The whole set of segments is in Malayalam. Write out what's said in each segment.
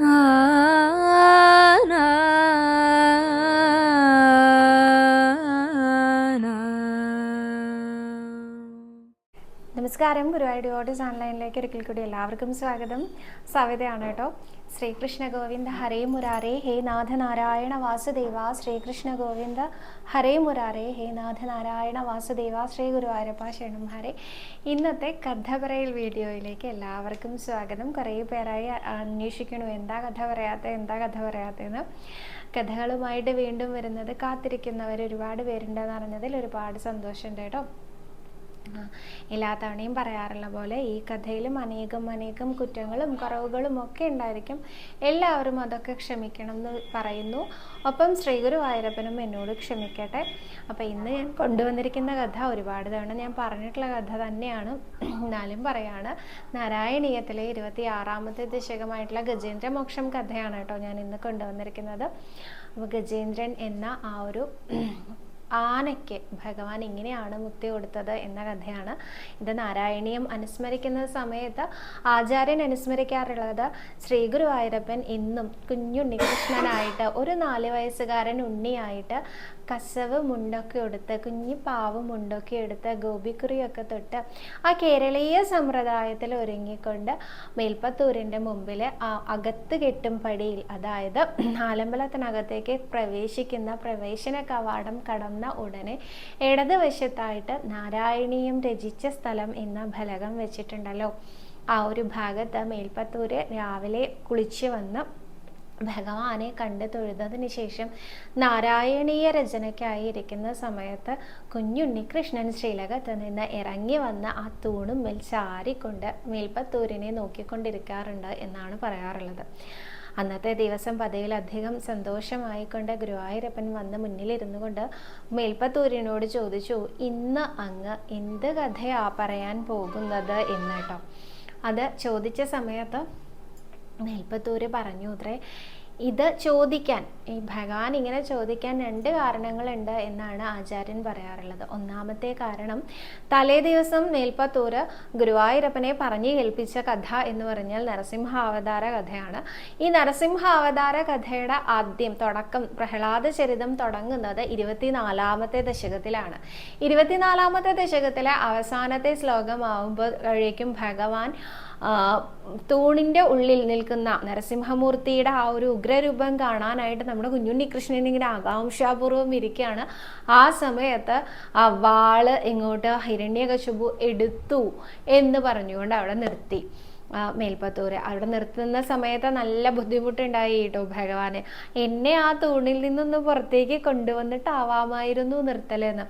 啊。നമസ്കാരം ഗുരുവായൂർ ഡിവോട്ടീസ് ഓൺലൈനിലേക്ക് ഒരിക്കൽ കൂടി എല്ലാവർക്കും സ്വാഗതം. സവിതയാണ് കേട്ടോ. ശ്രീകൃഷ്ണ ഗോവിന്ദ ഹരേ മുരാരേ ഹേ നാഥ നാരായണ വാസുദേവ. ശ്രീകൃഷ്ണ ഗോവിന്ദ ഹരേ മുരാരേ ഹേ നാഥ നാരായണ വാസുദേവ. ശ്രീ ഗുരുവായൂരപ്പ ശരണം ഹരേ. ഇന്നത്തെ കഥ പറയൽ വീഡിയോയിലേക്ക് എല്ലാവർക്കും സ്വാഗതം. കുറേ പേരായി അന്വേഷിക്കണു. എന്താ കഥ പറയാത്ത എന്താ കഥ പറയാത്തതെന്ന് കഥകളുമായിട്ട് വീണ്ടും വരുന്നത് കാത്തിരിക്കുന്നവർ ഒരുപാട് പേരുണ്ടെന്ന് അറിഞ്ഞതിൽ ഒരുപാട് സന്തോഷമുണ്ട് കേട്ടോ. എല്ലാ തവണയും പറയാറുള്ള പോലെ ഈ കഥയിലും അനേകം അനേകം കുറ്റങ്ങളും കുറവുകളും ഒക്കെ ഉണ്ടായിരിക്കും. എല്ലാവരും അതൊക്കെ ക്ഷമിക്കണം എന്ന് പറയുന്നു. ഒപ്പം ശ്രീഗുരു വായൂരപ്പനും എന്നോട് ക്ഷമിക്കട്ടെ. അപ്പോൾ ഇന്ന് ഞാൻ കൊണ്ടുവന്നിരിക്കുന്ന കഥ ഒരുപാട് തവണ ഞാൻ പറഞ്ഞിട്ടുള്ള കഥ തന്നെയാണ്. എന്നാലും പറയാണ് നാരായണീയത്തിലെ ഇരുപത്തി ആറാമത്തെ ദശകമായിട്ടുള്ള ഗജേന്ദ്ര മോക്ഷം കഥയാണ് കേട്ടോ ഞാൻ ഇന്ന് കൊണ്ടുവന്നിരിക്കുന്നത്. അപ്പോൾ ഗജേന്ദ്രൻ എന്ന ആ ഒരു ആനയ്ക്ക് ഭഗവാൻ ഇങ്ങനെയാണ് മുക്തി കൊടുത്തത് എന്ന കഥയാണ് ഇത് നാരായണീയം അനുസ്മരിക്കുന്ന സമയത്ത് ആചാര്യൻ അനുസ്മരിക്കാറുള്ളത് ശ്രീ ഗുരുവായൂരപ്പൻ ഇന്നും കുഞ്ഞുണ്ണികൃഷ്ണനായിട്ട് ഒരു നാല് വയസ്സുകാരൻ ഉണ്ണിയായിട്ട് കസവ് മുണ്ടൊക്കെ എടുത്ത് കുഞ്ഞി പാവ് മുണ്ടൊക്കെ എടുത്ത് ഗോപിക്കുറിയൊക്കെ തൊട്ട് ആ കേരളീയ സമ്പ്രദായത്തിൽ ഒരുങ്ങിക്കൊണ്ട് മേൽപ്പത്തൂരിന്റെ മുമ്പിൽ അകത്ത് കെട്ടും പടിയിൽ അതായത് ആലമ്പലത്തിനകത്തേക്ക് പ്രവേശിക്കുന്ന പ്രവേശന കവാടം കടന്ന ഉടനെ ഇടതുവശത്തായിട്ട് നാരായണീയം രചിച്ച സ്ഥലം എന്ന ഫലകം വെച്ചിട്ടുണ്ടല്ലോ. ആ ഒരു ഭാഗത്ത് മേൽപ്പത്തൂര് രാവിലെ കുളിച്ച് വന്ന് ഭഗവാനെ കണ്ട് തൊഴുതതിന് ശേഷം നാരായണീയ രചനയ്ക്കായി ഇരിക്കുന്ന സമയത്ത് കുഞ്ഞുണ്ണികൃഷ്ണൻ ശ്രീലകത്ത് നിന്ന് ഇറങ്ങി വന്ന് ആ തൂണും മേൽ ചാരിക്കൊണ്ട് മേൽപ്പത്തൂരിനെ നോക്കിക്കൊണ്ടിരിക്കാറുണ്ട് എന്നാണ് പറയാറുള്ളത്. അന്നത്തെ ദിവസം പതിവിലധികം സന്തോഷമായിക്കൊണ്ട് ഗുരുവായൂരപ്പൻ വന്ന് മുന്നിലിരുന്നു കൊണ്ട് മേൽപ്പത്തൂരിനോട് ചോദിച്ചു ഇന്ന് അങ്ങ് എന്ത് കഥയാ പറയാൻ പോകുന്നത്? എന്ന് കേട്ടോ. അത് ചോദിച്ച സമയത്ത് മേൽപ്പത്തൂര് പറഞ്ഞു അത്രേ ഇത് ചോദിക്കാൻ ഈ ഭഗവാൻ ഇങ്ങനെ ചോദിക്കാൻ രണ്ട് കാരണങ്ങളുണ്ട് എന്നാണ് ആചാര്യൻ പറയാറുള്ളത്. ഒന്നാമത്തെ കാരണം തലേ ദിവസം മേൽപ്പത്തൂര് ഗുരുവായൂരപ്പനെ പറഞ്ഞു കേൾപ്പിച്ച കഥ എന്ന് പറഞ്ഞാൽ നരസിംഹാവതാര കഥയാണ്. ഈ നരസിംഹാവതാര കഥയുടെ ആദ്യം തുടക്കം പ്രഹ്ലാദ ചരിതം തുടങ്ങുന്നത് ഇരുപത്തിനാലാമത്തെ ദശകത്തിലാണ്. ഇരുപത്തിനാലാമത്തെ ദശകത്തിലെ അവസാനത്തെ ശ്ലോകമാവുമ്പോഴേക്കും ഭഗവാൻ തൂണിന്റെ ഉള്ളിൽ നിൽക്കുന്ന നരസിംഹമൂർത്തിയുടെ ആ ഒരു ഉഗ്രരൂപം കാണാനായിട്ട് നമ്മുടെ കുഞ്ഞുണ്ണി കൃഷ്ണൻ ഇങ്ങനെ ആകാംക്ഷാപൂർവം ഇരിക്കുകയാണ്. ആ സമയത്ത് ആ വാൾ ഇങ്ങോട്ട് ഹിരണ്യകശുപു എടുത്തു എന്ന് പറഞ്ഞുകൊണ്ട് അവിടെ നിർത്തി. മേൽപ്പത്തൂര്. അവിടെ നിർത്തുന്ന സമയത്ത് നല്ല ബുദ്ധിമുട്ടുണ്ടായി കേട്ടോ ഭഗവാന്. എന്നെ ആ തൂണിൽ നിന്നൊന്ന് പുറത്തേക്ക് കൊണ്ടുവന്നിട്ടാവാമായിരുന്നു നിർത്തലെന്ന്.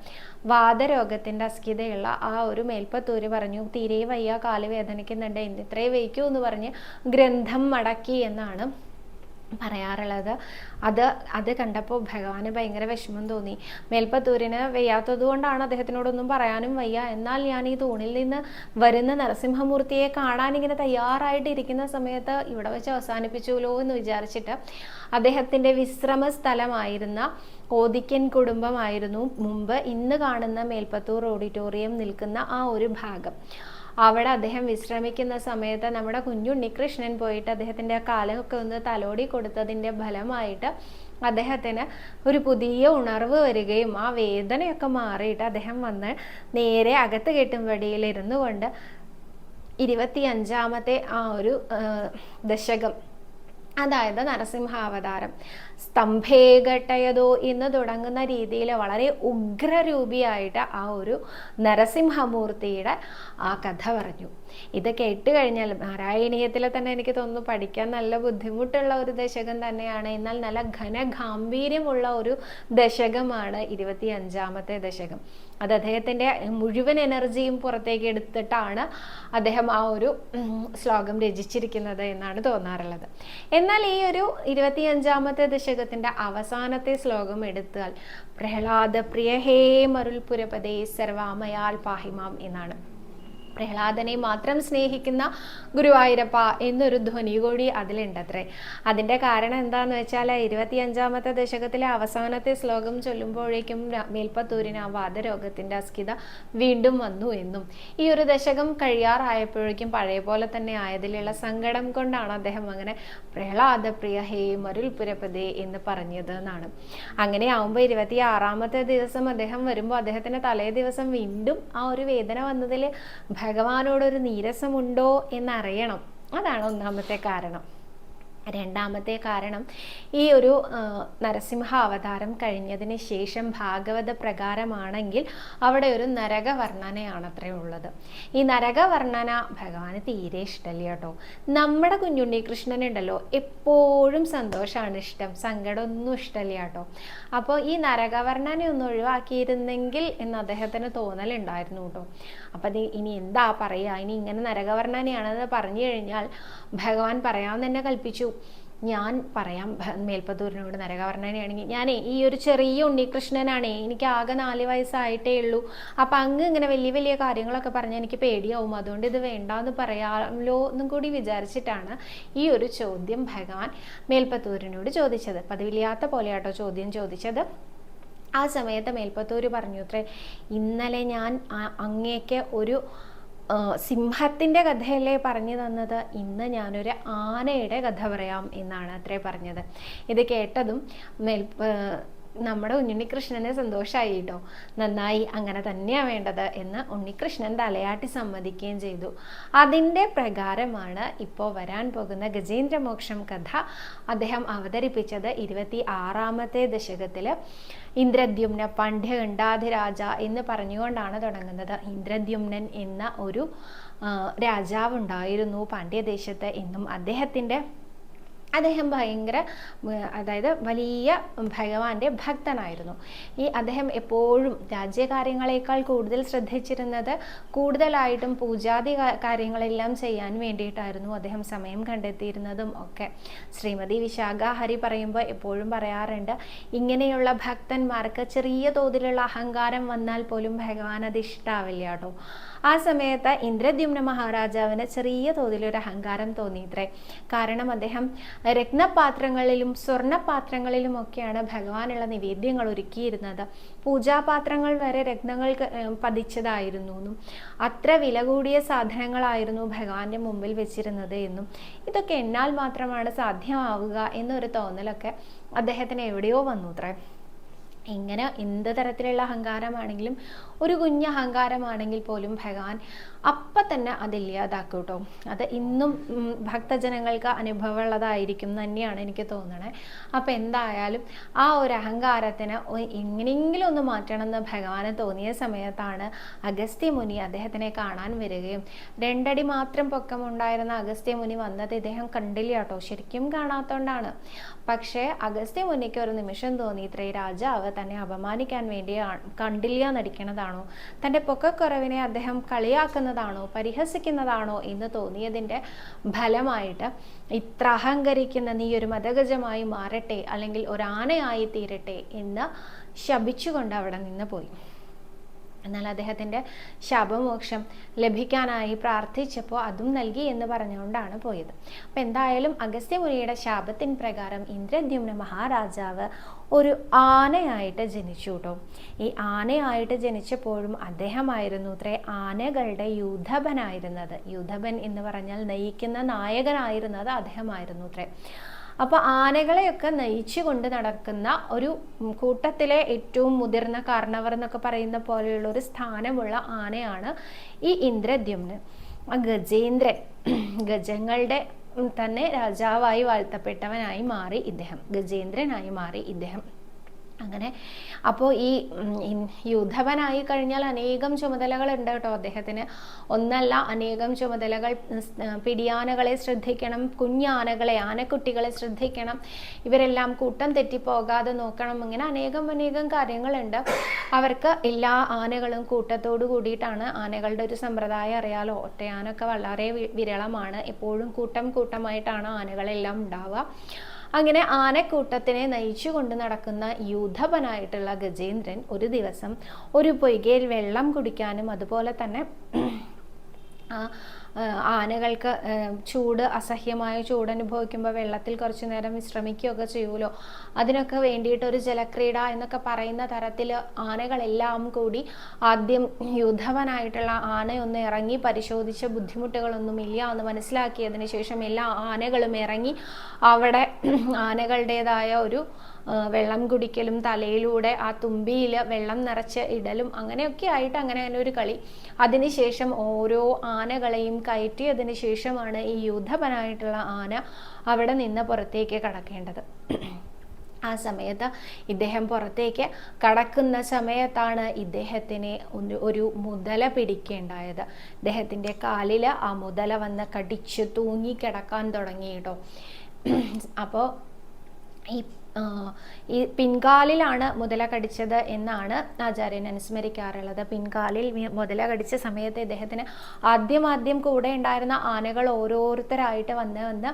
വാദരോഗത്തിന്റെ അസ്കിതയുള്ള ആ ഒരു മേൽപ്പത്തൂര് പറഞ്ഞു തീരെ വയ്യ കാൽ വേദനിക്കുന്നുണ്ട് എന്നിത്രേ വയ്ക്കൂ എന്ന് പറഞ്ഞ് ഗ്രന്ഥം മടക്കി എന്നാണ് പറയാറുള്ളത്. അത് അത് കണ്ടപ്പോൾ ഭഗവാന് ഭയങ്കര വിഷമം തോന്നി. മേൽപ്പത്തൂരിന് വയ്യാത്തത് കൊണ്ടാണ് അദ്ദേഹത്തിനോടൊന്നും പറയാനും വയ്യ. എന്നാൽ ഞാൻ ഈ തൂണിൽ നിന്ന് വരുന്ന നരസിംഹമൂർത്തിയെ കാണാൻ ഇങ്ങനെ തയ്യാറായിട്ടിരിക്കുന്ന സമയത്ത് ഇവിടെ വെച്ച് അവസാനിപ്പിച്ചുല്ലോ എന്ന് വിചാരിച്ചിട്ട് അദ്ദേഹത്തിന്റെ വിശ്രമ സ്ഥലമായിരുന്ന കോതിക്കൻ കുടുംബമായിരുന്നു മുമ്പ് ഇന്ന് കാണുന്ന മേൽപ്പത്തൂർ ഓഡിറ്റോറിയം നിൽക്കുന്ന ആ ഒരു ഭാഗം. അവിടെ അദ്ദേഹം വിശ്രമിക്കുന്ന സമയത്ത് നമ്മുടെ കുഞ്ഞുണ്ണികൃഷ്ണൻ പോയിട്ട് അദ്ദേഹത്തിന്റെ കാലമൊക്കെ ഒന്ന് തലോടി കൊടുത്തതിന്റെ ഫലമായിട്ട് അദ്ദേഹത്തിന് ഒരു പുതിയ ഉണർവ് വരികയും ആ വേദനയൊക്കെ മാറിയിട്ട് അദ്ദേഹം വന്ന് നേരെ അകത്ത് കെട്ടുംപടിയിൽ ഇരുന്നു കൊണ്ട് ഇരുപത്തി അഞ്ചാമത്തെ ആ ഒരു ദശകം അതായത് നരസിംഹാവതാരം. സ്തംഭേഘട്ടയതോ എന്ന് തുടങ്ങുന്ന രീതിയിൽ വളരെ ഉഗ്രരൂപിയായിട്ട് ആ ഒരു നരസിംഹമൂർത്തിയുടെ ആ കഥ പറഞ്ഞു. ഇത് കേട്ട് കഴിഞ്ഞാൽ നാരായണീയത്തിൽ തന്നെ എനിക്ക് തോന്നുന്നു പഠിക്കാൻ നല്ല ബുദ്ധിമുട്ടുള്ള ഒരു ദശകം തന്നെയാണ്. എന്നാൽ നല്ല ഘനഗാംഭീര്യമുള്ള ഒരു ദശകമാണ് ഇരുപത്തി അഞ്ചാമത്തെ ദശകം. അത് അദ്ദേഹത്തിന്റെ മുഴുവൻ എനർജിയും പുറത്തേക്ക് എടുത്തിട്ടാണ് അദ്ദേഹം ആ ഒരു ശ്ലോകം രചിച്ചിരിക്കുന്നത് എന്നാണ് തോന്നാറുള്ളത്. എന്നാൽ ഈ ഒരു ഇരുപത്തിയഞ്ചാമത്തെ ദശകത്തിന്റെ അവസാനത്തെ ശ്ലോകം എടുത്താൽ പ്രഹ്ലാദ പ്രിയ ഹേ മരുൾപുരപദേ സർവാമയാൽ പാഹിമാം എന്നാണ്. പ്രഹ്ലാദനെ മാത്രം സ്നേഹിക്കുന്ന ഗുരുവായൂരപ്പ എന്നൊരു ധ്വനി കൂടി അതിലുണ്ടത്രേ. അതിന്റെ കാരണം എന്താന്ന് വെച്ചാൽ ഇരുപത്തിയഞ്ചാമത്തെ ദശകത്തിലെ അവസാനത്തെ ശ്ലോകം ചൊല്ലുമ്പോഴേക്കും മേൽപ്പത്തൂരിന് ആ വാദരോഗത്തിന്റെ അസ്കിത വീണ്ടും വന്നു എന്നും. ഈ ഒരു ദശകം കഴിയാറായപ്പോഴേക്കും പഴയ പോലെ തന്നെ ആയതിലുള്ള സങ്കടം കൊണ്ടാണ് അദ്ദേഹം അങ്ങനെ പ്രഹ്ലാദ പ്രിയ ഹേ മരുൽപുരപതേ എന്ന് പറഞ്ഞത് എന്നാണ്. അങ്ങനെ ആവുമ്പോൾ ഇരുപത്തി ആറാമത്തെ ദിവസം അദ്ദേഹം വരുമ്പോൾ അദ്ദേഹത്തിന്റെ തലേ ദിവസം വീണ്ടും ആ ഒരു വേദന വന്നതിൽ ഭഗവാനോടൊരു നീരസമുണ്ടോ എന്നറിയണം. അതാണ് ഒന്നാമത്തെ കാരണം. രണ്ടാമത്തെ കാരണം. ഈ ഒരു നരസിംഹ അവതാരം കഴിഞ്ഞതിന് ശേഷം ഭാഗവത പ്രകാരമാണെങ്കിൽ അവിടെ ഒരു നരകവർണനയാണ് അത്രയും ഉള്ളത്. ഈ നരകവർണന ഭഗവാന് തീരെ ഇഷ്ടമല്ല കേട്ടോ. നമ്മുടെ കുഞ്ഞുണ്ണി കൃഷ്ണനുണ്ടല്ലോ എപ്പോഴും സന്തോഷമാണ് ഇഷ്ടം. സങ്കടമൊന്നും ഇഷ്ടമല്ല കേട്ടോ. അപ്പോൾ ഈ നരകവർണന ഒന്ന് ഒഴിവാക്കിയിരുന്നെങ്കിൽ എന്ന് അദ്ദേഹത്തിന് തോന്നലുണ്ടായിരുന്നു കേട്ടോ. അപ്പം ഇനി എന്താ പറയുക ഇനി ഇങ്ങനെ നരകവർണനയാണെന്ന് പറഞ്ഞു കഴിഞ്ഞാൽ ഭഗവാൻ പറയാൻ തന്നെ കൽപ്പിച്ചു. ഞാൻ പറയാം മേൽപ്പത്തൂരിനോട് നരകവർണനയാണെങ്കിൽ ഞാനേ ഈ ഒരു ചെറിയ ഉണ്ണികൃഷ്ണനാണേ എനിക്ക് ആകെ നാല് വയസ്സായിട്ടേ ഉള്ളൂ. അപ്പം അങ്ങ് ഇങ്ങനെ വലിയ വലിയ കാര്യങ്ങളൊക്കെ പറഞ്ഞാൽ എനിക്ക് പേടിയാവും. അതുകൊണ്ട് ഇത് വേണ്ടാന്ന് പറയാമല്ലോ എന്നും കൂടി വിചാരിച്ചിട്ടാണ് ഈ ഒരു ചോദ്യം ഭഗവാൻ മേൽപ്പത്തൂരിനോട് ചോദിച്ചത്. പതിവില്ലാത്ത പോലെയാട്ടോ ചോദ്യം ചോദിച്ചത്. ആ സമയത്ത് മേൽപ്പത്തൂര് പറഞ്ഞു അത്രേ ഇന്നലെ ഞാൻ അങ്ങേക്ക് ഒരു സിംഹത്തിന്റെ കഥയല്ലേ പറഞ്ഞു തന്നത്? ഇന്ന് ഞാനൊരു ആനയുടെ കഥ പറയാം എന്നാണ് അത്രേ പറഞ്ഞത്. ഇത് കേട്ടതും മേൽ നമ്മുടെ ഉണ്ണികൃഷ്ണന് സന്തോഷമായി കേട്ടോ നന്നായി അങ്ങനെ തന്നെയാണ് വേണ്ടത് എന്ന് ഉണ്ണികൃഷ്ണൻ തലയാട്ടി സമ്മതിക്കുകയും ചെയ്തു. അതിന്റെ പ്രകാരമാണ് ഇപ്പോൾ വരാൻ പോകുന്ന ഗജേന്ദ്രമോക്ഷം കഥ അദ്ദേഹം അവതരിപ്പിച്ചത് ഇരുപത്തി ആറാമത്തെ ദശകത്തിൽ ഇന്ദ്രദ്യുമ്ന പണ്ഡ്യ പണ്ഡ്യഖണ്ഡാധിരാജ എന്ന് പറഞ്ഞുകൊണ്ടാണ് തുടങ്ങുന്നത്. ഇന്ദ്രദ്യുമ്നൻ എന്ന ഒരു രാജാവുണ്ടായിരുന്നു പാണ്ഡ്യദേശത്ത് എന്നും അദ്ദേഹത്തിന്റെ അദ്ദേഹം ഭയങ്കര അതായത് വലിയ ഭഗവാന്റെ ഭക്തനായിരുന്നു. ഈ അദ്ദേഹം എപ്പോഴും രാജ്യകാര്യങ്ങളെക്കാൾ കൂടുതൽ ശ്രദ്ധിച്ചിരുന്നത് കൂടുതലായിട്ടും പൂജാതി കാര്യങ്ങളെല്ലാം ചെയ്യാൻ വേണ്ടിയിട്ടായിരുന്നു അദ്ദേഹം സമയം കണ്ടെത്തിയിരുന്നതും ഒക്കെ. ശ്രീമതി വിശാഖ ഹരി പറയുമ്പോൾ എപ്പോഴും പറയാറുണ്ട് ഇങ്ങനെയുള്ള ഭക്തന്മാർക്ക് ചെറിയ തോതിലുള്ള അഹങ്കാരം വന്നാൽ പോലും ഭഗവാൻ അത് ഇഷ്ടാവില്ല കേട്ടോ ആ സമയത്ത് ഇന്ദ്രദ്യുമ്ന മഹാരാജാവിന് ചെറിയ തോതിലൊരു അഹങ്കാരം തോന്നിയിത്രേ. കാരണം അദ്ദേഹം രത്നപാത്രങ്ങളിലും സ്വർണപാത്രങ്ങളിലും ഒക്കെയാണ് ഭഗവാനുള്ള നിവേദ്യങ്ങൾ ഒരുക്കിയിരുന്നത്. പൂജാപാത്രങ്ങൾ വരെ രത്നങ്ങൾ പതിച്ചതായിരുന്നു എന്നും അത്ര വില കൂടിയ സാധനങ്ങളായിരുന്നു ഭഗവാന്റെ മുമ്പിൽ വെച്ചിരുന്നത് എന്നും ഇതൊക്കെ എന്നാൽ മാത്രമാണ് സാധ്യമാവുക എന്നൊരു തോന്നലൊക്കെ അദ്ദേഹത്തിന് എവിടെയോ വന്നു ഇങ്ങനെ എന്ത് തരത്തിലുള്ള അഹങ്കാരമാണെങ്കിലും ഒരു കുഞ്ഞ് അഹങ്കാരമാണെങ്കിൽ പോലും ഭഗവാൻ അപ്പം തന്നെ അതില്ലാതാക്കും കേട്ടോ അത് ഇന്നും ഭക്തജനങ്ങൾക്ക് അനുഭവമുള്ളതായിരിക്കും തന്നെയാണ് എനിക്ക് തോന്നണേ. അപ്പം എന്തായാലും ആ ഒരു അഹങ്കാരത്തിന് എങ്ങനെയെങ്കിലും ഒന്ന് മാറ്റണം എന്ന് ഭഗവാന് തോന്നിയ സമയത്താണ് അഗസ്ത്യ മുനി അദ്ദേഹത്തിനെ കാണാൻ വരികയും. രണ്ടടി മാത്രം പൊക്കമുണ്ടായിരുന്ന അഗസ്ത്യ മുനി വന്നത് ഇദ്ദേഹം കണ്ടില്ല കേട്ടോ ശരിക്കും കാണാത്തോണ്ടാണ്. പക്ഷേ അഗസ്ത്യ മുനിക്ക് ഒരു നിമിഷം തോന്നി ഇത്രേ രാജാവ് തന്നെ അപമാനിക്കാൻ വേണ്ടി കണ്ടില്ല നടിക്കണതാണോ? തന്റെ പൊക്കക്കുറവിനെ അദ്ദേഹം കളിയാക്കുന്നതാണോ പരിഹസിക്കുന്നതാണോ എന്ന് തോന്നിയതിന്റെ ഫലമായിട്ട് ഇത്ര അഹങ്കരിക്കുന്ന നീ ഒരു മതഗജമായി മാറട്ടെ അല്ലെങ്കിൽ ഒരാനയായി തീരട്ടെ എന്ന് ശപിച്ചുകൊണ്ട് അവിടെ നിന്ന് പോയി. എന്നാൽ അദ്ദേഹത്തിന്റെ ശാപമോക്ഷം ലഭിക്കാനായി പ്രാർത്ഥിച്ചപ്പോൾ അതും നൽകി എന്ന് പറഞ്ഞുകൊണ്ടാണ് പോയത്. അപ്പം എന്തായാലും അഗസ്ത്യമുനിയുടെ ശാപത്തിൻ പ്രകാരം ഇന്ദ്രദ്യുമ്ന മഹാരാജാവ് ഒരു ആനയായിട്ട് ജനിച്ചു കേട്ടോ. ഈ ആനയായിട്ട് ജനിച്ചപ്പോഴും അദ്ദേഹമായിരുന്നു ഇത്രേ ആനകളുടെ യൂധഭനായിരുന്നത് യൂധഭൻ എന്ന് പറഞ്ഞാൽ നയിക്കുന്ന നായകനായിരുന്നത് അദ്ദേഹമായിരുന്നു അത്രേ അപ്പോൾ ആനകളെയൊക്കെ നയിച്ചു കൊണ്ട് നടക്കുന്ന ഒരു കൂട്ടത്തിലെ ഏറ്റവും മുതിർന്ന കാരണവർ എന്നൊക്കെ പറയുന്ന പോലെയുള്ള ഒരു സ്ഥാനമുള്ള ആനയാണ് ഈ ഇന്ദ്രദ്യുമ്ന്. ഗജേന്ദ്രൻ ഗജങ്ങളുടെ തന്നെ രാജാവായി വാഴ്ത്തപ്പെട്ടവനായി മാറി ഇദ്ദേഹം. ഗജേന്ദ്രനായി മാറി ഇദ്ദേഹം. അങ്ങനെ. അപ്പോൾ ഈ യുദ്ധവനായി കഴിഞ്ഞാൽ അനേകം ചുമതലകൾ ഉണ്ട് കേട്ടോ അദ്ദേഹത്തിന്. ഒന്നല്ല അനേകം ചുമതലകൾ പിടിയാനകളെ ശ്രദ്ധിക്കണം കുഞ്ഞാനകളെ ആനക്കുട്ടികളെ ശ്രദ്ധിക്കണം. ഇവരെല്ലാം കൂട്ടം തെറ്റിപ്പോകാതെ നോക്കണം. ഇങ്ങനെ അനേകം അനേകം കാര്യങ്ങളുണ്ട്. അവർക്ക് എല്ലാ ആനകളും കൂട്ടത്തോടു കൂടിയിട്ടാണ് ആനകളുടെ ഒരു സമ്പ്രദായം അറിയാലോ. ഒറ്റയാനൊക്കെ വളരെ വിരളമാണ്. എപ്പോഴും കൂട്ടം കൂട്ടമായിട്ടാണ് ആനകളെല്ലാം ഉണ്ടാവുക. അങ്ങനെ ആനക്കൂട്ടത്തിനെ നയിച്ചു കൊണ്ട് നടക്കുന്ന യൂഥപനായിട്ടുള്ള ഗജേന്ദ്രൻ ഒരു ദിവസം ഒരു പൊയ്കയിൽ വെള്ളം കുടിക്കാനും അതുപോലെ തന്നെ ആനകൾക്ക് ചൂട് അസഹ്യമായ ചൂട് അനുഭവിക്കുമ്പോൾ വെള്ളത്തിൽ കുറച്ചു നേരം വിശ്രമിക്കുകയൊക്കെ ചെയ്യുമല്ലോ. അതിനൊക്കെ വേണ്ടിയിട്ട് ഒരു ജലക്രീഡ എന്നൊക്കെ പറയുന്ന തരത്തിൽ ആനകളെല്ലാം കൂടി ആദ്യം യുദ്ധവനായിട്ടുള്ള ആനയൊന്ന് ഇറങ്ങി പരിശോധിച്ച ബുദ്ധിമുട്ടുകളൊന്നുമില്ല എന്ന് മനസ്സിലാക്കിയതിന് ശേഷം എല്ലാ ആനകളും ഇറങ്ങി അവിടെ ആനകളുടേതായ ഒരു വെള്ളം കുടിക്കലും തലയിലൂടെ ആ തുമ്പിയിൽ വെള്ളം നിറച്ച് ഇടലും അങ്ങനെയൊക്കെ ആയിട്ട് അങ്ങനെ തന്നെ ഒരു കളി. അതിനുശേഷം ഓരോ ആനകളെയും കയറ്റിയതിന് ശേഷമാണ് ഈ യുദ്ധപനായിട്ടുള്ള ആന അവിടെ നിന്ന് പുറത്തേക്ക് കടക്കേണ്ടത്. ആ സമയത്ത് ഇദ്ദേഹം പുറത്തേക്ക് കടക്കുന്ന സമയത്താണ് ഇദ്ദേഹത്തിനെ ഒരു മുതല പിടിക്കേണ്ടായത്. ഇദ്ദേഹത്തിന്റെ കാലിൽ ആ മുതല വന്ന് കടിച്ച് തൂങ്ങി കിടക്കാൻ തുടങ്ങി കേട്ടോ. അപ്പോൾ ഈ ഈ പിൻകാലിലാണ് മുതല കടിച്ചത് എന്നാണ് ആചാര്യൻ അനുസ്മരിക്കാറുള്ളത്. പിൻകാലിൽ മുതല കടിച്ച സമയത്ത് ഇദ്ദേഹത്തിന് ആദ്യം ആദ്യം കൂടെ ഉണ്ടായിരുന്ന ആനകൾ ഓരോരുത്തരായിട്ട് വന്ന് വന്ന്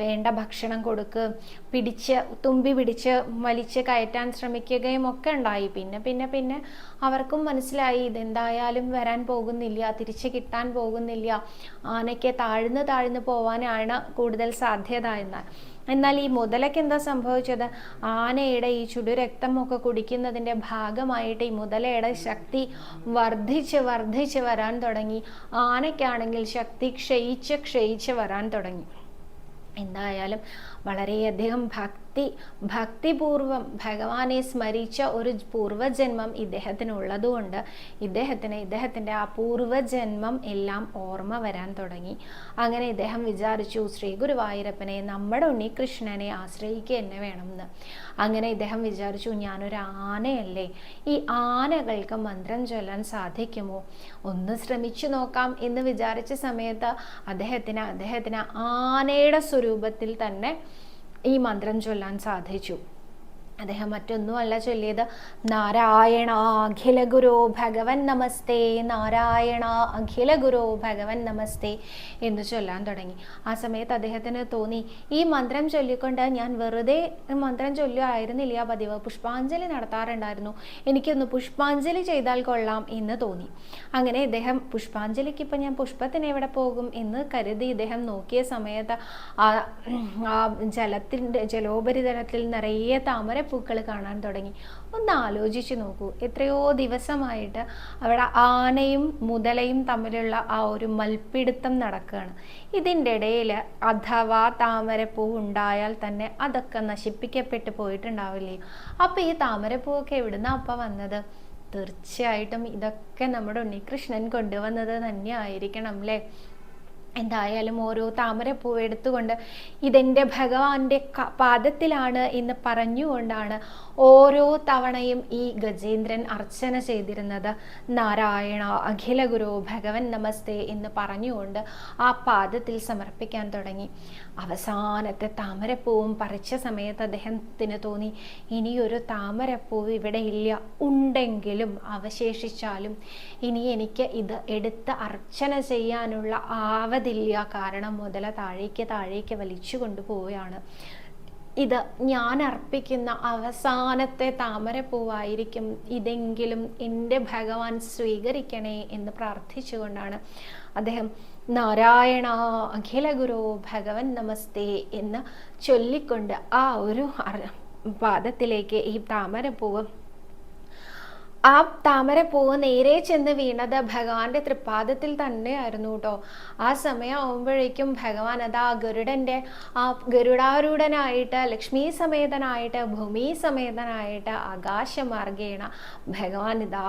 വേണ്ട ഭക്ഷണം കൊടുക്ക് പിടിച്ച് തുമ്പി പിടിച്ച് വലിച്ച് കയറ്റാൻ ശ്രമിക്കുകയും ഒക്കെ ഉണ്ടായി. പിന്നെ പിന്നെ പിന്നെ അവർക്കും മനസ്സിലായി ഇതെന്തായാലും വരാൻ പോകുന്നില്ല തിരിച്ച് കിട്ടാൻ പോകുന്നില്ല ആനയ്ക്ക് താഴ്ന്നു താഴ്ന്നു പോവാനാണ് കൂടുതൽ സാധ്യത എന്ന് എന്നാൽ ഈ മുതലയ്ക്ക് എന്താ സംഭവിച്ചത്? ആനയുടെ ഈ ചുടുരക്തമൊക്കെ കുടിക്കുന്നതിന്റെ ഭാഗമായിട്ട് ഈ മുതലയുടെ ശക്തി വർദ്ധിച്ച് വർദ്ധിച്ച് വരാൻ തുടങ്ങി. ആനയ്ക്കാണെങ്കിൽ ശക്തി ക്ഷയിച്ച് ക്ഷയിച്ച് വരാൻ തുടങ്ങി. എന്തായാലും വളരെയധികം ഭക്തി ഭക്തിപൂർവം ഭഗവാനെ സ്മരിച്ച ഒരു പൂർവജന്മം ഇദ്ദേഹത്തിനുള്ളതുകൊണ്ട് ഇദ്ദേഹത്തിന് ഇദ്ദേഹത്തിന്റെ ആ പൂർവജന്മം എല്ലാം ഓർമ്മ വരാൻ തുടങ്ങി. അങ്ങനെ ഇദ്ദേഹം വിചാരിച്ചു ശ്രീ ഗുരുവായൂരപ്പനെ നമ്മുടെ ഉണ്ണികൃഷ്ണനെ ആശ്രയിക്കുക തന്നെ വേണമെന്ന്. അങ്ങനെ ഇദ്ദേഹം വിചാരിച്ചു ഞാനൊരു ആനയല്ലേ ഈ ആനകൾക്ക് മന്ത്രം ചൊല്ലാൻ സാധിക്കുമോ? ഒന്ന് ശ്രമിച്ചു നോക്കാം. എന്ന് വിചാരിച്ച സമയത്ത് അദ്ദേഹത്തിന് അദ്ദേഹത്തിന് ആനയുടെ സ്വരൂപത്തിൽ തന്നെ ഈ മന്ത്രം ചൊല്ലാൻ സാധിച്ചു. അദ്ദേഹം മറ്റൊന്നുമല്ല ചൊല്ലിയത് നാരായണ അഖില ഗുരു ഭഗവൻ നമസ്തേ നാരായണ അഖില ഗുരു ഭഗവൻ നമസ്തേ എന്ന് ചൊല്ലാൻ തുടങ്ങി. ആ സമയത്ത് അദ്ദേഹത്തിന് തോന്നി ഈ മന്ത്രം ചൊല്ലിക്കൊണ്ട് ഞാൻ വെറുതെ മന്ത്രം ചൊല്ലുമായിരുന്നില്ല പതിവ് പുഷ്പാഞ്ജലി നടത്താറുണ്ടായിരുന്നു. എനിക്കൊന്ന് പുഷ്പാഞ്ജലി ചെയ്താൽ കൊള്ളാം എന്ന് തോന്നി. അങ്ങനെ ഇദ്ദേഹം പുഷ്പാഞ്ജലിക്ക് ഇപ്പം ഞാൻ പുഷ്പത്തിന് എവിടെ പോകും? എന്ന് കരുതി ഇദ്ദേഹം നോക്കിയ സമയത്ത് ആ ജലത്തിന്റെ ജലോപരിതലത്തിൽ നിറയെ താമര പൂക്കൾ കാണാൻ തുടങ്ങി. ഒന്ന് ആലോചിച്ച് നോക്കൂ. എത്രയോ ദിവസമായിട്ട് അവിടെ ആനയും മുതലയും തമ്മിലുള്ള ആ ഒരു മൽപ്പിടുത്തം നടക്കുകയാണ്. ഇതിന്റെ ഇടയിൽ അഥവാ താമരപ്പൂ ഉണ്ടായാൽ തന്നെ അതൊക്കെ നശിപ്പിക്കപ്പെട്ടു പോയിട്ടുണ്ടാവില്ലേ? അപ്പോൾ ഈ താമരപ്പൂവൊക്കെ എവിടുന്ന അപ്പം വന്നത്? തീർച്ചയായിട്ടും ഇതൊക്കെ നമ്മുടെ ഉണ്ണികൃഷ്ണൻ കൊണ്ടുവന്നത് തന്നെ ആയിരിക്കണം അല്ലേ? എന്തായാലും ഓരോ താമരപ്പൂ എടുത്തുകൊണ്ട് ഇതെന്റെ ഭഗവാന്റെ പാദത്തിലാണ് എന്ന് പറഞ്ഞുകൊണ്ടാണ് ഓരോ തവണയും ഈ ഗജേന്ദ്രൻ അർച്ചന ചെയ്തിരുന്നത്. നാരായണ അഖില ഗുരു ഭഗവൻ നമസ്തേ എന്ന് പറഞ്ഞുകൊണ്ട് ആ പാദത്തിൽ സമർപ്പിക്കാൻ തുടങ്ങി. അവസാനത്തെ താമരപ്പൂവും പറിച്ച സമയത്ത് അദ്ദേഹത്തിന് തോന്നി ഇനിയൊരു താമരപ്പൂവ് ഇവിടെ ഇല്ല. ഉണ്ടെങ്കിലും അവശേഷിച്ചാലും ഇനി എനിക്ക് ഇത് എടുത്ത് അർച്ചന ചെയ്യാനുള്ള ആവതില്ല. കാരണം മുതല താഴേക്ക് താഴേക്ക് വലിച്ചു കൊണ്ടുപോവുകയാണ്. ഇത് ഞാൻ അർപ്പിക്കുന്ന അവസാനത്തെ താമരപ്പൂവായിരിക്കും. ഇതെങ്കിലും എന്റെ ഭഗവാൻ സ്വീകരിക്കണേ എന്ന് പ്രാർത്ഥിച്ചുകൊണ്ടാണ് അദ്ദേഹം നാരായണ അഖില ഗുരു ഭഗവൻ നമസ്തേ എന്ന് ചൊല്ലിക്കൊണ്ട് ആ ഒരു പാദത്തിലേക്ക് ഈ താമരപ്പൂവ് ആ താമര പൂവ് നേരെ ചെന്ന് വീണത് ഭഗവാന്റെ തൃപ്പാദത്തിൽ തന്നെയായിരുന്നു കേട്ടോ ആ സമയം ആവുമ്പോഴേക്കും ഭഗവാൻ അതാ ഗരുഡന്റെ ആ ഗരുഡാരൂഢനായിട്ട് ലക്ഷ്മി സമേതനായിട്ട് ഭൂമി സമേതനായിട്ട് ആകാശമാർഗേണ ഭഗവാൻ ഇതാ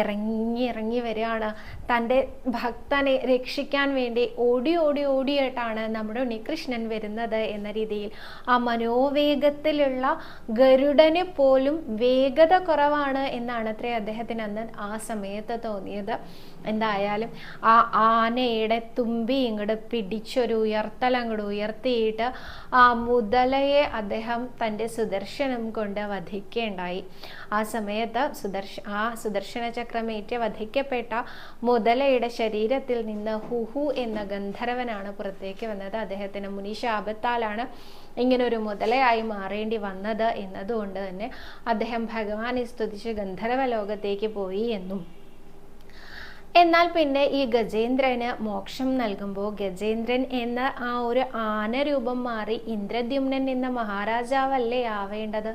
ഇറങ്ങി ഇറങ്ങി വരികയാണ്. തന്റെ ഭക്തനെ രക്ഷിക്കാൻ വേണ്ടി ഓടി ഓടി ഓടിയിട്ടാണ് നമ്മുടെ ഉണ്ണികൃഷ്ണൻ വരുന്നത് എന്ന രീതിയിൽ. ആ മനോവേഗത്തിലുള്ള ഗരുഡന് പോലും വേഗത കുറവാണ് എന്നാണ് അത്രേ അദ്ദേഹത്തിന് അന്ന് ആ സമയത്ത് തോന്നിയത്. എന്തായാലും ആ ആനയുടെ തുമ്പി ഇങ്ങോട്ട് പിടിച്ചൊരു ഉയർത്തൽ അങ്ങോട്ട് ഉയർത്തിയിട്ട് ആ മുതലയെ അദ്ദേഹം തന്റെ സുദർശനം കൊണ്ട് വധിക്കേണ്ടായി. ആ സമയത്ത് സുദർശ ആ സുദർശന ചക്രമേറ്റ് വധിക്കപ്പെട്ട മുതലയുടെ ശരീരത്തിൽ നിന്ന് ഹുഹു എന്ന ഗന്ധർവനാണ് പുറത്തേക്ക് വന്നത്. അദ്ദേഹത്തിന് മുനിശാപത്താലാണ് ഇങ്ങനെ ഒരു മുതലയായി മാറേണ്ടി വന്നത് എന്നതുകൊണ്ട് തന്നെ അദ്ദേഹം ഭഗവാനെ സ്തുതിച്ച് ഗന്ധർവ ലോകത്തേക്ക് പോയി എന്നും. എന്നാൽ പിന്നെ ഈ ഗജേന്ദ്രന് മോക്ഷം നൽകുമ്പോൾ ഗജേന്ദ്രൻ എന്ന ആ ഒരു ആന രൂപം മാറി ഇന്ദ്രദ്യുമ്നൻ എന്ന മഹാരാജാവല്ലേ ആവേണ്ടത്?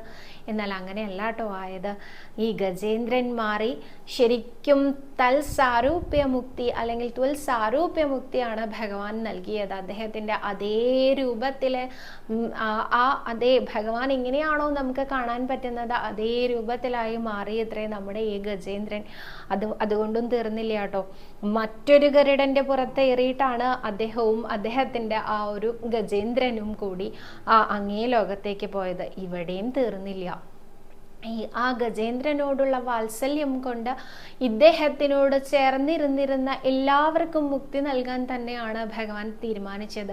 എന്നാൽ അങ്ങനെയല്ല കേട്ടോ ആയത്. ഈ ഗജേന്ദ്രൻ മാറി ശരിക്കും തൽ സാരൂപ്യമുക്തി അല്ലെങ്കിൽ തുൽ സാരൂപ്യമുക്തിയാണ് ഭഗവാൻ നൽകിയത്. അദ്ദേഹത്തിന്റെ അതേ രൂപത്തിലെ ആ- അതേ ഭഗവാൻ എങ്ങനെയാണോ നമുക്ക് കാണാൻ പറ്റുന്നത്? അതേ രൂപത്തിലായി മാറിയത്രേ നമ്മുടെ ഈ ഗജേന്ദ്രൻ. അത് അതുകൊണ്ടും തീർന്നില്ല കേട്ടോ. മറ്റൊരു ഗരുഡന്റെ പുറത്ത് ഏറിയിട്ടാണ് അദ്ദേഹവും അദ്ദേഹത്തിന്റെ ആ ഒരു ഗജേന്ദ്രനും കൂടി ആ അങ്ങേ ലോകത്തേക്ക് പോയത്. ഇവിടെയും തീർന്നില്ല. ഈ ആ ഗജേന്ദ്രനോടുള്ള വാത്സല്യം കൊണ്ട് ഇദ്ദേഹത്തിനോട് ചേർന്നിരുന്നിരുന്ന എല്ലാവർക്കും മുക്തി നൽകാൻ തന്നെയാണ് ഭഗവാൻ തീരുമാനിച്ചത്.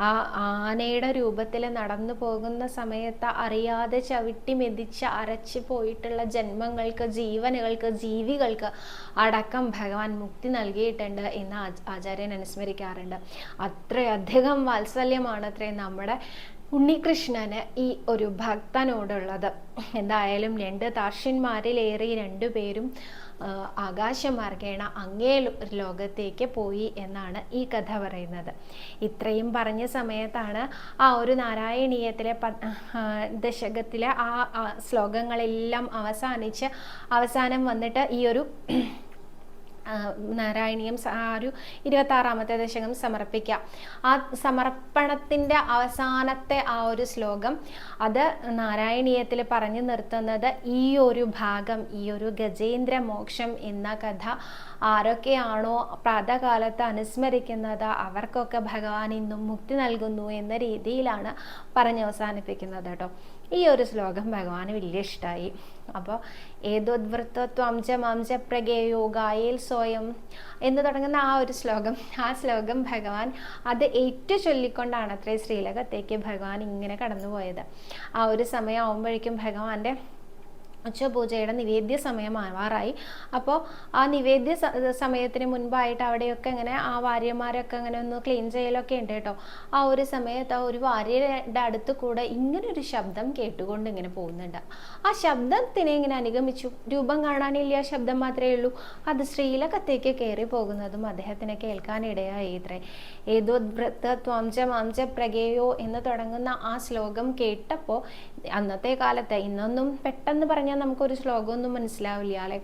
ആ ആനയുടെ രൂപത്തിൽ നടന്നു പോകുന്ന സമയത്ത് അറിയാതെ ചവിട്ടി മെതിച്ച് അരച്ച് പോയിട്ടുള്ള ജന്മങ്ങൾക്ക് ജീവനുകൾക്ക് ജീവികൾക്ക് അടക്കം ഭഗവാൻ മുക്തി നൽകിയിട്ടുണ്ട് എന്ന് ആച- ആചാര്യൻ അനുസ്മരിക്കാറുണ്ട്. അത്രയധികം വാത്സല്യമാണ് അത്രേ നമ്മുടെ ഉണ്ണികൃഷ്ണന് ഈ ഒരു ഭക്തനോടുള്ളത്. എന്തായാലും രണ്ട് താർഷ്യന്മാരിലേറെ രണ്ടുപേരും ആകാശമാർഗേണ അങ്ങേ ലോകത്തേക്ക് പോയി എന്നാണ് ഈ കഥ പറയുന്നത്. ഇത്രയും പറഞ്ഞ സമയത്താണ് ആ ഒരു നാരായണീയത്തിലെ ദശകത്തിലെ ആ ശ്ലോകങ്ങളെല്ലാം അവസാനിച്ച് അവസാനം വന്നിട്ട് ഈ ഒരു നാരായണീയം ആ ഒരു ഇരുപത്താറാമത്തെ ദശകം സമർപ്പിക്കാം. ആ സമർപ്പണത്തിന്റെ അവസാനത്തെ ആ ഒരു ശ്ലോകം അത് നാരായണീയത്തിൽ പറഞ്ഞു നിർത്തുന്നത് ഈ ഒരു ഭാഗം ഈ ഒരു ഗജേന്ദ്ര മോക്ഷം എന്ന കഥ ആരൊക്കെയാണോ പ്രാതകാലത്ത് അനുസ്മരിക്കുന്നത് അവർക്കൊക്കെ ഭഗവാൻ ഇന്നും മുക്തി നൽകുന്നു എന്ന രീതിയിലാണ് പറഞ്ഞവസാനിപ്പിക്കുന്നത് കേട്ടോ ഈ ഒരു ശ്ലോകം ഭഗവാന് വലിയ ഇഷ്ടമായി അപ്പോൾ ഏതോദ്വൃത്തത്വം ച മാംച പ്രഗേയോ ഗായേൽ സ്വയം എന്ന് തുടങ്ങുന്ന ആ ഒരു ശ്ലോകം ആ ശ്ലോകം ഭഗവാൻ അത് ഏറ്റു ചൊല്ലിക്കൊണ്ടാണ് അത്രേ ശ്രീലകത്തേക്ക് ഭഗവാൻ ഇങ്ങനെ കടന്നുപോയത്. ആ ഒരു സമയം ആവുമ്പോഴേക്കും ഭഗവാന്റെ ഉച്ചപൂജയുടെ നിവേദ്യ സമയമാവാറായി. അപ്പോൾ ആ നിവേദ്യ സമയത്തിന് മുൻപായിട്ട് അവിടെയൊക്കെ ഇങ്ങനെ ആ വാര്യന്മാരൊക്കെ അങ്ങനെ ഒന്ന് ക്ലീൻ ചെയ്യലൊക്കെ ഉണ്ട് കേട്ടോ. ആ ഒരു സമയത്ത് ആ ഒരു വാര്യരുടെ അടുത്ത് കൂടെ ഇങ്ങനെ ഒരു ശബ്ദം കേട്ടുകൊണ്ട് ഇങ്ങനെ പോകുന്നുണ്ട്. ആ ശബ്ദത്തിനെ ഇങ്ങനെ അനുഗമിച്ചു. രൂപം കാണാനില്ല ആ ശബ്ദം മാത്രമേ ഉള്ളൂ. അത് ശ്രീലകത്തേക്ക് കയറി പോകുന്നതും അദ്ദേഹത്തിന് കേൾക്കാനിടയായി ഇത്രേ. ഏതോ ത്വംജ മാംച പ്രഗേയോ എന്ന് തുടങ്ങുന്ന ആ ശ്ലോകം കേട്ടപ്പോൾ അന്നത്തെ കാലത്ത് ഇന്നൊന്നും പെട്ടെന്ന് പറഞ്ഞാൽ നമുക്കൊരു ശ്ലോകമൊന്നും മനസ്സിലാവില്ല അല്ലേ?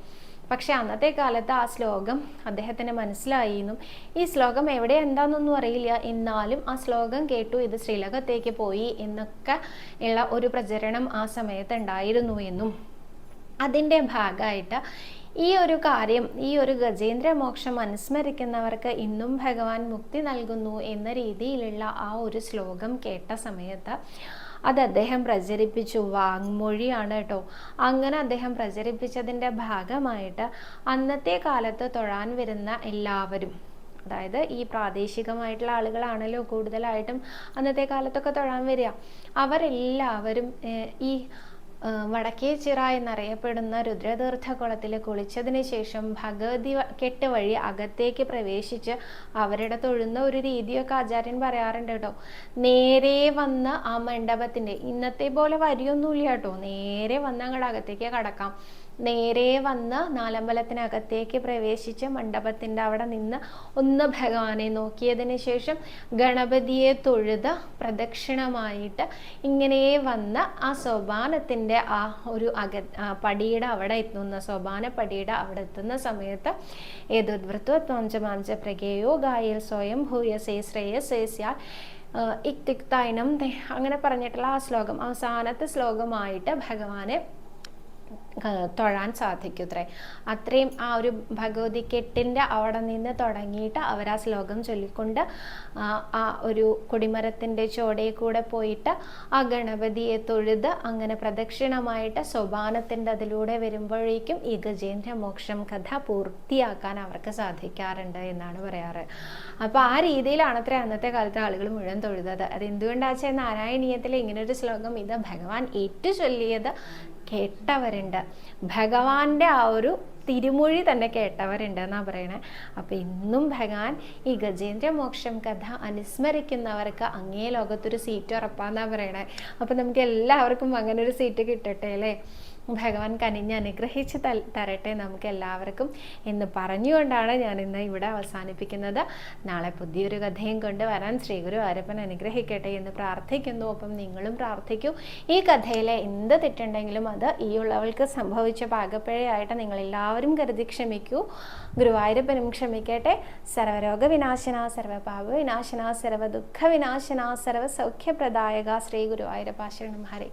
പക്ഷെ അന്നത്തെ കാലത്ത് ആ ശ്ലോകം അദ്ദേഹത്തിന് മനസ്സിലായി എന്നും ഈ ശ്ലോകം എവിടെ എന്താണെന്നൊന്നും അറിയില്ല. എന്നാലും ആ ശ്ലോകം കേട്ടു ഇത് ശ്രീലകത്തേക്ക് പോയി എന്നൊക്കെ ഉള്ള ഒരു പ്രചരണം ആ സമയത്ത് ഉണ്ടായിരുന്നു എന്നും. അതിന്റെ ഭാഗമായിട്ട് ഈ ഒരു കാര്യം ഈ ഒരു ഗജേന്ദ്ര മോക്ഷം അനുസ്മരിക്കുന്നവർക്ക് ഇന്നും ഭഗവാൻ മുക്തി നൽകുന്നു എന്ന രീതിയിലുള്ള ആ ഒരു ശ്ലോകം കേട്ട സമയത്ത് അത് അദ്ദേഹം പ്രചരിപ്പിച്ചു. വാങ്മൊഴിയാണ് കേട്ടോ അങ്ങനെ അദ്ദേഹം പ്രചരിപ്പിച്ചതിന്റെ ഭാഗമായിട്ട് അന്നത്തെ കാലത്ത് തൊഴാൻ വരുന്ന എല്ലാവരും അതായത് ഈ പ്രാദേശികമായിട്ടുള്ള ആളുകളാണല്ലോ കൂടുതലായിട്ടും അന്നത്തെ കാലത്തൊക്കെ തൊഴാൻ വരിക. അവരെല്ലാവരും ഈ വടക്കേച്ചിറ എന്നറിയപ്പെടുന്ന രുദ്രതീർത്ഥ കുളത്തിൽ കുളിച്ചതിന് ശേഷം ഭഗവതി കെട്ട് വഴി അകത്തേക്ക് പ്രവേശിച്ച് അവരുടെ തൊഴുന്ന ഒരു രീതിയൊക്കെ ആചാര്യൻ പറയാറുണ്ട് കേട്ടോ. നേരെ വന്ന് ആ മണ്ഡപത്തിന്റെ ഇന്നത്തെ പോലെ വരിയൊന്നുമില്ല കേട്ടോ. നേരെ വന്ന് അങ്ങോട്ട് അകത്തേക്ക് കടക്കാം. നേരെ വന്ന് നാലമ്പലത്തിനകത്തേക്ക് പ്രവേശിച്ച് മണ്ഡപത്തിന്റെ അവിടെ നിന്ന് ഒന്ന് ഭഗവാനെ നോക്കിയതിന് ശേഷം ഗണപതിയെ തൊഴുത് പ്രദക്ഷിണമായിട്ട് ഇങ്ങനെ വന്ന് ആ സോപാനത്തിന്റെ ആ ഒരു അക പടിയുടെ അവിടെ എത്തുന്ന സോപാന പടിയുടെ അവിടെ എത്തുന്ന സമയത്ത് ഏതോദ്വൃത്വത്വഞ്ചമാഞ്ച പ്രകേയോ ഗായൽ സ്വയം ഭൂയസേ ശ്രേയസേസ്യാൽ ഇക്തിക്തായനം അങ്ങനെ പറഞ്ഞിട്ടുള്ള ആ ശ്ലോകം അവസാനത്തെ ശ്ലോകമായിട്ട് ഭഗവാനെ തൊഴാൻ സാധിക്കുത്രേ. അത്രയും ആ ഒരു ഭഗവതി കെട്ടിന്റെ അവിടെ നിന്ന് തുടങ്ങിയിട്ട് അവർ ആ ശ്ലോകം ചൊല്ലിക്കൊണ്ട് ആ, ഒരു കൊടിമരത്തിന്റെ ചോടയിൽ കൂടെ പോയിട്ട് ആ ഗണപതിയെ തൊഴുത് അങ്ങനെ പ്രദക്ഷിണമായിട്ട് സോപാനത്തിന്റെ അതിലൂടെ വരുമ്പോഴേക്കും ഈ ഗജേന്ദ്ര മോക്ഷം കഥ പൂർത്തിയാക്കാൻ അവർക്ക് സാധിക്കാറുണ്ട് എന്നാണ് പറയാറ്. അപ്പോൾ ആ രീതിയിലാണ് അത്ര അന്നത്തെ കാലത്തെ ആളുകൾ മുഴുവൻ തൊഴുതത്. അത് എന്തുകൊണ്ടാച്ചാൽ നാരായണീയത്തിൽ ഇങ്ങനൊരു ശ്ലോകം ഇത് ഭഗവാൻ ഏറ്റു ചൊല്ലിയത് കേട്ടവരുണ്ട്. ഭഗവാന്റെ ആ ഒരു തിരുമൊഴി തന്നെ കേട്ടവരുണ്ട് എന്നാണ് പറയണേ. അപ്പോൾ ഇന്നും ഭഗവാൻ ഈ ഗജേന്ദ്ര മോക്ഷം കഥ അനുസ്മരിക്കുന്നവർക്ക് അങ്ങേ ലോകത്തൊരു സീറ്റ് ഉറപ്പാന്നാണ് പറയണേ. അപ്പോൾ നമുക്ക് എല്ലാവർക്കും അങ്ങനെ ഒരു സീറ്റ് കിട്ടട്ടെ അല്ലേ? ഭഗവാൻ കനിഞ്ഞ് അനുഗ്രഹിച്ച് തരട്ടെ നമുക്ക് എല്ലാവർക്കും എന്ന് പറഞ്ഞുകൊണ്ടാണ് ഞാൻ ഇന്ന് ഇവിടെ അവസാനിപ്പിക്കുന്നത്. നാളെ പുതിയൊരു കഥയും കൊണ്ട് വരാൻ ശ്രീഗുരു ആരപ്പൻ അനുഗ്രഹിക്കട്ടെ എന്ന് പ്രാർത്ഥിക്കുന്നു. ഒപ്പം നിങ്ങളും പ്രാർത്ഥിക്കൂ. ഈ കഥയിലെ എന്ത് തെറ്റുണ്ടെങ്കിലും അത് ഈ ഉള്ളവൾക്ക് സംഭവിച്ച പാകപ്പിഴയായിട്ട് നിങ്ങളെല്ലാവരും കരുതി ക്ഷമിക്കൂ. ഗുരുവായൂരപ്പനും ക്ഷമിക്കട്ടെ. സർവരോഗ വിനാശന സർവപാപ വിനാശന സർവ ദുഃഖ വിനാശന സർവ സൗഖ്യപ്രദായക ശ്രീ ഗുരുവായൂരപ്പ ഹരി ഹരേ